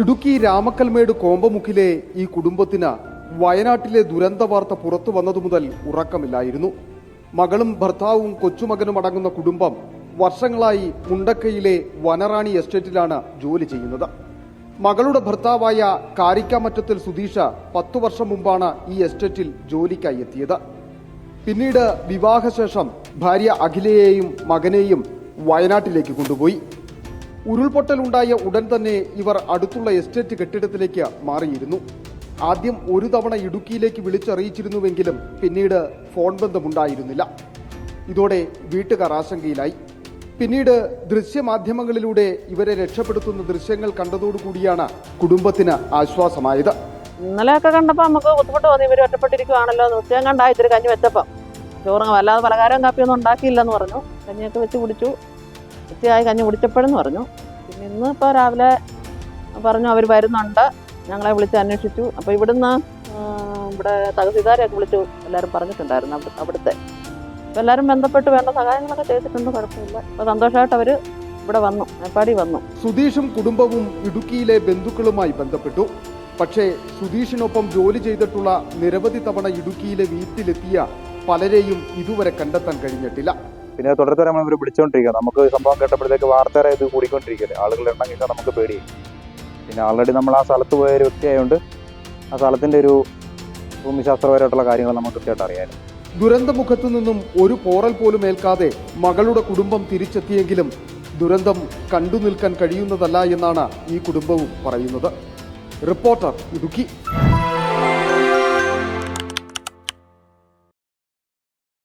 ഇടുക്കി രാമക്കൽമേട് കോമ്പമുക്കിലെ ഈ കുടുംബത്തിന് വയനാട്ടിലെ ദുരന്ത വാർത്ത പുറത്തു വന്നതു മുതൽ ഉറക്കമില്ലായിരുന്നു. മകളും ഭർത്താവും കൊച്ചുമകനും അടങ്ങുന്ന കുടുംബം വർഷങ്ങളായി മുണ്ടക്കയിലെ വനറാണി എസ്റ്റേറ്റിലാണ് ജോലി ചെയ്യുന്നത്. മകളുടെ ഭർത്താവായ കാരിക്കാമറ്റത്തിൽ സുധീഷ പത്തു വർഷം മുമ്പാണ് ഈ എസ്റ്റേറ്റിൽ ജോലിക്കായി എത്തിയത്. പിന്നീട് വിവാഹശേഷം ഭാര്യ അഖിലയെയും മകനെയും വയനാട്ടിലേക്ക് കൊണ്ടുപോയി. ഉരുൾപൊട്ടലുണ്ടായ ഉടൻ തന്നെ ഇവർ അടുത്തുള്ള എസ്റ്റേറ്റ് കെട്ടിടത്തിലേക്ക് മാറിയിരുന്നു. ആദ്യം ഒരു തവണ ഇടുക്കിയിലേക്ക് വിളിച്ചറിയിച്ചിരുന്നുവെങ്കിലും പിന്നീട് ഫോൺ ബന്ധമുണ്ടായിരുന്നില്ല. ഇതോടെ വീട്ടുകാർ ആശങ്കയിലായി. പിന്നീട് ദൃശ്യമാധ്യമങ്ങളിലൂടെ ഇവരെ രക്ഷപ്പെടുത്തുന്ന ദൃശ്യങ്ങൾ കണ്ടതോടുകൂടിയാണ് കുടുംബത്തിന് ആശ്വാസമായത്. ഇന്നലെയൊക്കെ കണ്ടപ്പോൾ നമുക്ക് ബുദ്ധിമുട്ട് തോന്നി. ഇവർ ഒറ്റപ്പെട്ടിരിക്കുവാണല്ലോ നിത്യം കണ്ടായി ഇത്തിരി കഞ്ഞി വെച്ചപ്പം. ചോറങ്ങ വല്ലാതെ പലകാരം കാപ്പിയൊന്നും ഉണ്ടാക്കിയില്ലെന്ന് പറഞ്ഞു. കഞ്ഞിയൊക്കെ വെച്ച് കുടിച്ചു. ഉച്ചയായി കഞ്ഞി കുടിച്ചപ്പോഴെന്ന് പറഞ്ഞു. പിന്നെ ഇന്ന് ഇപ്പോൾ രാവിലെ പറഞ്ഞു അവർ വരുന്നുണ്ട്. ഞങ്ങളെ വിളിച്ച് അന്വേഷിച്ചു. അപ്പോൾ ഇവിടുന്ന് ഇവിടെ തഹസീൽദാരെയൊക്കെ വിളിച്ചു. എല്ലാവരും പറഞ്ഞിട്ടുണ്ടായിരുന്നു അവിടെ അവിടുത്തെ. അപ്പോൾ എല്ലാവരും ബന്ധപ്പെട്ട് വേണ്ട സഹായങ്ങളൊക്കെ ചെയ്തിട്ടുണ്ട്. കുഴപ്പമില്ല. അപ്പോൾ സന്തോഷമായിട്ട് അവർ ഇവിടെ വന്നു. മേപ്പാടി വന്നു. സുധീഷും കുടുംബവും ഇടുക്കിയിലെ ബന്ധുക്കളുമായി ബന്ധപ്പെട്ടു. പക്ഷേ സുധീഷിനൊപ്പം ജോലി ചെയ്തിട്ടുള്ള നിരവധി തവണ ഇടുക്കിയിലെ വീട്ടിലെത്തിയ പലരെയും ഇതുവരെ കണ്ടെത്താൻ കഴിഞ്ഞിട്ടില്ല. പിന്നെ തുടർച്ചയായി നമ്മൾ ഇവർ വിളിച്ചുകൊണ്ടിരിക്കുക നമുക്ക് സംഭവം കേട്ടപ്പോഴത്തേക്ക് വാർത്തയുടെ ഇത് കൂടിക്കൊണ്ടിരിക്കുകയല്ലേ ആളുകളുടെ എണ്ണം കേൾക്കാൻ നമുക്ക് പേടിയും പിന്നെ ആൾറെഡി നമ്മൾ ആ സ്ഥലത്ത് പോയ ഒരു വ്യക്തിയായതുകൊണ്ട് ആ സ്ഥലത്തിന്റെ ഒരു ഭൂമിശാസ്ത്രപരമായിട്ടുള്ള കാര്യങ്ങൾ നമുക്ക് കൃത്യമായിട്ട് അറിയാം ദുരന്തമുഖത്തു നിന്നും ഒരു പോറൽ പോലും ഏൽക്കാതെ മകളുടെ കുടുംബം തിരിച്ചെത്തിയെങ്കിലും ദുരന്തം കണ്ടു നിൽക്കാൻ കഴിയുന്നതല്ല എന്നാണ് ഈ കുടുംബവും പറയുന്നത്. റിപ്പോർട്ടർ ഇടുക്കി.